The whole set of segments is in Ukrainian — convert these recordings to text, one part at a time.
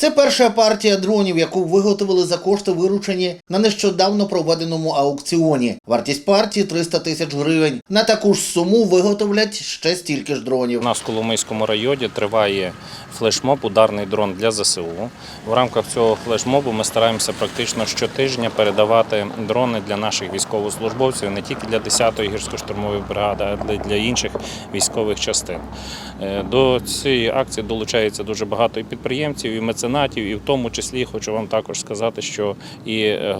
Це перша партія дронів, яку виготовили за кошти, виручені на нещодавно проведеному аукціоні. Вартість партії 300 тисяч гривень. На таку ж суму виготовлять ще стільки ж дронів. У нас в Коломийському районі триває флешмоб ударний дрон для ЗСУ. В рамках цього флешмобу ми стараємося практично щотижня передавати дрони для наших військовослужбовців не тільки для 10-ї гірсько-штурмової бригади, а й для інших військових частин. Е, До цієї акції долучається дуже багато і підприємців, і меценатів, і в тому числі хочу вам також сказати, що і е,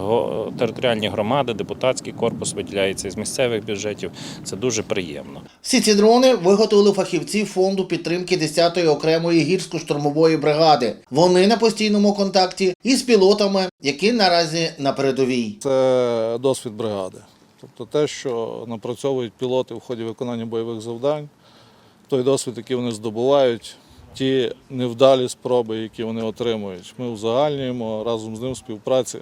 територіальні громади, депутатський корпус виділяється з місцевих бюджетів. Це дуже приємно. Всі ці дрони виготовили фахівці фонду підтримки 10-ї окремої гірсько-штурмової бригади. Вони на постійному контакті із пілотами, які наразі на передовій. Це досвід бригади. Тобто те, що напрацьовують пілоти в ході виконання бойових завдань, той досвід, який вони здобувають, ті невдалі спроби, які вони отримують. Ми узагальнюємо разом з ним співпраці,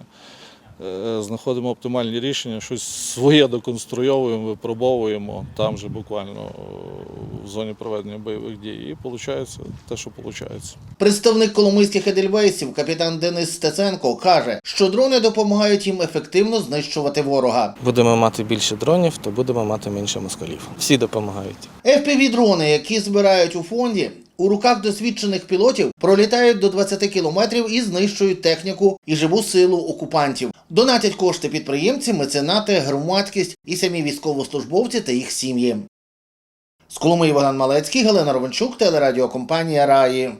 е, знаходимо оптимальні рішення, щось своє доконструйовуємо, випробовуємо там же буквально е, в зоні проведення бойових дій. І виходить те, що виходить. Представник коломийських едельвейсів, капітан Денис Стеценко, каже, що дрони допомагають їм ефективно знищувати ворога. Будемо мати більше дронів, то будемо мати менше москалів. Всі допомагають. FPV-дрони, які збирають у фонді, у руках досвідчених пілотів пролітають до 20 кілометрів і знищують техніку і живу силу окупантів. Донатять кошти підприємці, меценати, громадськість і самі військовослужбовці та їх сім'ї. З Коломиї Іван Малецький, Галина Ровенчук, телерадіокомпанія Раї.